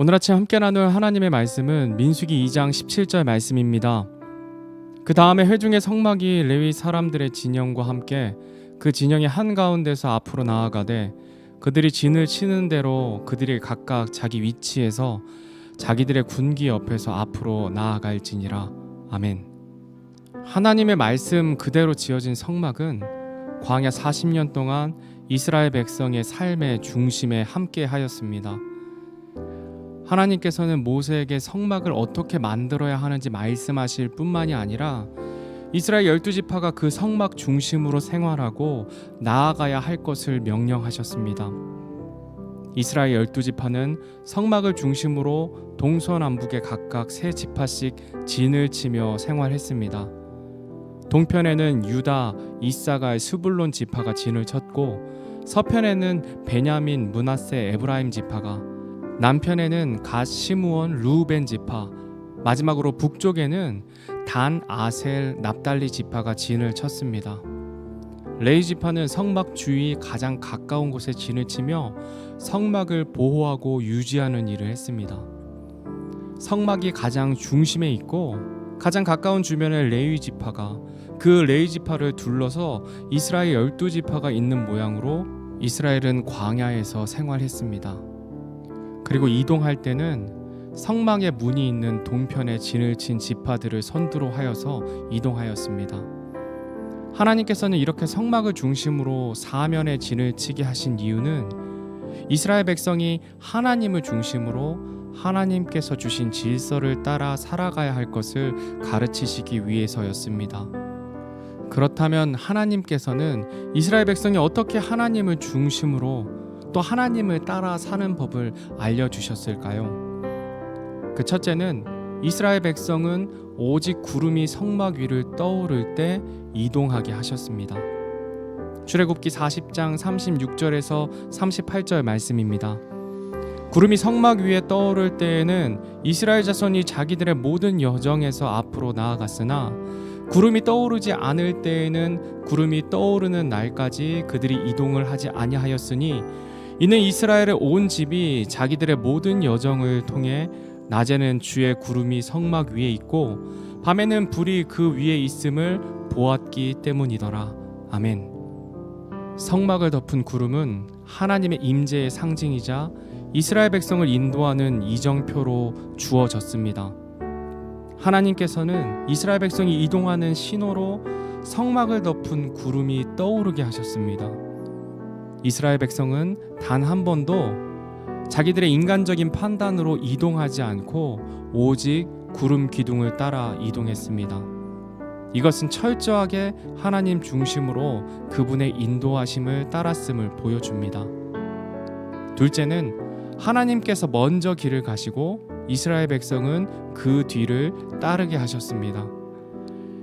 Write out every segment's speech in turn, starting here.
오늘 아침 함께 나눌 하나님의 말씀은 민수기 2장 17절 말씀입니다. 그 다음에 회중의 성막이 레위 사람들의 진영과 함께 그 진영의 한가운데서 앞으로 나아가되 그들이 진을 치는 대로 그들이 각각 자기 위치에서 자기들의 군기 옆에서 앞으로 나아갈지니라. 아멘. 하나님의 말씀 그대로 지어진 성막은 광야 40년 동안 이스라엘 백성의 삶의 중심에 함께 하였습니다. 하나님께서는 모세에게 성막을 어떻게 만들어야 하는지 말씀하실 뿐만이 아니라 이스라엘 열두 지파가 그 성막 중심으로 생활하고 나아가야 할 것을 명령하셨습니다. 이스라엘 열두 지파는 성막을 중심으로 동서남북에 각각 세 지파씩 진을 치며 생활했습니다. 동편에는 유다, 이사갈, 스불론 지파가 진을 쳤고 서편에는 베냐민, 문하세, 에브라임 지파가 남편에는 갓, 시므온, 루벤 지파 마지막으로 북쪽에는 단, 아셀, 납달리 지파가 진을 쳤습니다. 레이 지파는 성막 주위 가장 가까운 곳에 진을 치며 성막을 보호하고 유지하는 일을 했습니다. 성막이 가장 중심에 있고 가장 가까운 주변에 레위 지파가 그 레위 지파를 둘러서 이스라엘 열두 지파가 있는 모양으로 이스라엘은 광야에서 생활했습니다. 그리고 이동할 때는 성막의 문이 있는 동편에 진을 친 지파들을 선두로 하여서 이동하였습니다. 하나님께서는 이렇게 성막을 중심으로 사면에 진을 치게 하신 이유는 이스라엘 백성이 하나님을 중심으로 하나님께서 주신 질서를 따라 살아가야 할 것을 가르치시기 위해서였습니다. 그렇다면 하나님께서는 이스라엘 백성이 어떻게 하나님을 중심으로 또 하나님을 따라 사는 법을 알려주셨을까요? 그 첫째는 이스라엘 백성은 오직 구름이 성막 위를 떠오를 때 이동하게 하셨습니다. 출애굽기 40장 36절에서 38절 말씀입니다. 구름이 성막 위에 떠오를 때에는 이스라엘 자손이 자기들의 모든 여정에서 앞으로 나아갔으나 구름이 떠오르지 않을 때에는 구름이 떠오르는 날까지 그들이 이동을 하지 아니하였으니 이는 이스라엘의 온 집이 자기들의 모든 여정을 통해 낮에는 주의 구름이 성막 위에 있고 밤에는 불이 그 위에 있음을 보았기 때문이더라. 아멘. 성막을 덮은 구름은 하나님의 임재의 상징이자 이스라엘 백성을 인도하는 이정표로 주어졌습니다. 하나님께서는 이스라엘 백성이 이동하는 신호로 성막을 덮은 구름이 떠오르게 하셨습니다. 이스라엘 백성은 단 한 번도 자기들의 인간적인 판단으로 이동하지 않고 오직 구름 기둥을 따라 이동했습니다. 이것은 철저하게 하나님 중심으로 그분의 인도하심을 따랐음을 보여줍니다. 둘째는 하나님께서 먼저 길을 가시고 이스라엘 백성은 그 뒤를 따르게 하셨습니다.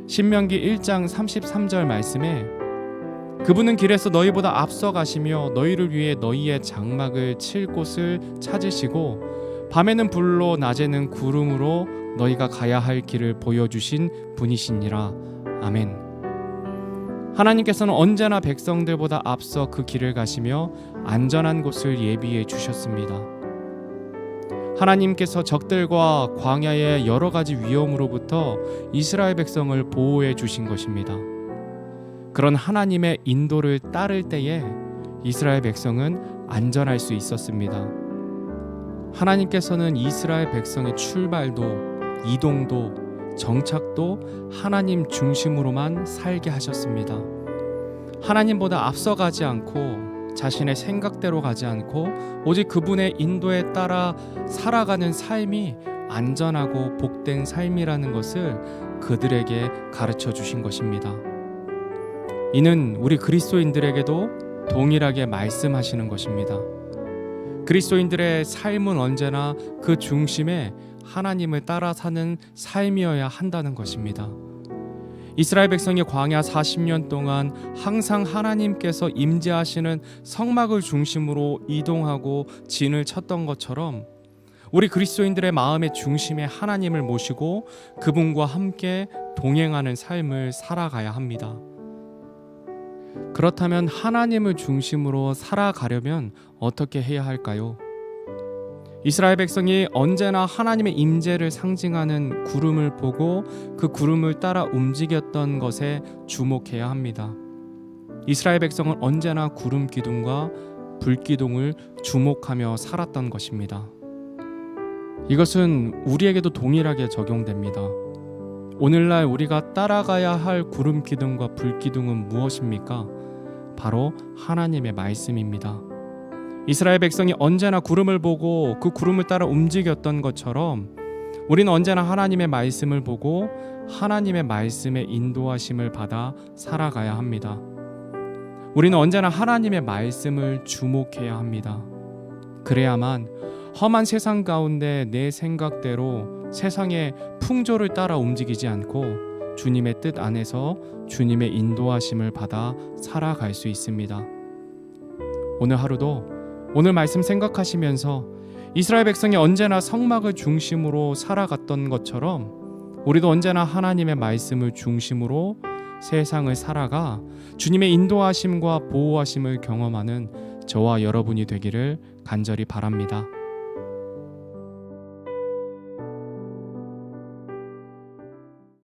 신명기 1장 33절 말씀에 그분은 길에서 너희보다 앞서 가시며 너희를 위해 너희의 장막을 칠 곳을 찾으시고 밤에는 불로 낮에는 구름으로 너희가 가야 할 길을 보여주신 분이시니라 아멘. 하나님께서는 언제나 백성들보다 앞서 그 길을 가시며 안전한 곳을 예비해 주셨습니다. 하나님께서 적들과 광야의 여러 가지 위험으로부터 이스라엘 백성을 보호해 주신 것입니다. 그런 하나님의 인도를 따를 때에 이스라엘 백성은 안전할 수 있었습니다. 하나님께서는 이스라엘 백성의 출발도 이동도 정착도 하나님 중심으로만 살게 하셨습니다. 하나님보다 앞서가지 않고 자신의 생각대로 가지 않고 오직 그분의 인도에 따라 살아가는 삶이 안전하고 복된 삶이라는 것을 그들에게 가르쳐 주신 것입니다. 이는 우리 그리스도인들에게도 동일하게 말씀하시는 것입니다. 그리스도인들의 삶은 언제나 그 중심에 하나님을 따라 사는 삶이어야 한다는 것입니다. 이스라엘 백성이 광야 40년 동안 항상 하나님께서 임재하시는 성막을 중심으로 이동하고 진을 쳤던 것처럼 우리 그리스도인들의 마음의 중심에 하나님을 모시고 그분과 함께 동행하는 삶을 살아가야 합니다. 그렇다면 하나님을 중심으로 살아가려면 어떻게 해야 할까요? 이스라엘 백성이 언제나 하나님의 임재를 상징하는 구름을 보고 그 구름을 따라 움직였던 것에 주목해야 합니다. 이스라엘 백성은 언제나 구름 기둥과 불 기둥을 주목하며 살았던 것입니다. 이것은 우리에게도 동일하게 적용됩니다. 오늘날 우리가 따라가야 할 구름 기둥과 불 기둥은 무엇입니까? 바로 하나님의 말씀입니다. 이스라엘 백성이 언제나 구름을 보고 그 구름을 따라 움직였던 것처럼 우리는 언제나 하나님의 말씀을 보고 하나님의 말씀의 인도하심을 받아 살아가야 합니다. 우리는 언제나 하나님의 말씀을 주목해야 합니다. 그래야만 험한 세상 가운데 내 생각대로 세상의 풍조를 따라 움직이지 않고 주님의 뜻 안에서 주님의 인도하심을 받아 살아갈 수 있습니다. 오늘 하루도 오늘 말씀 생각하시면서 이스라엘 백성이 언제나 성막을 중심으로 살아갔던 것처럼 우리도 언제나 하나님의 말씀을 중심으로 세상을 살아가 주님의 인도하심과 보호하심을 경험하는 저와 여러분이 되기를 간절히 바랍니다.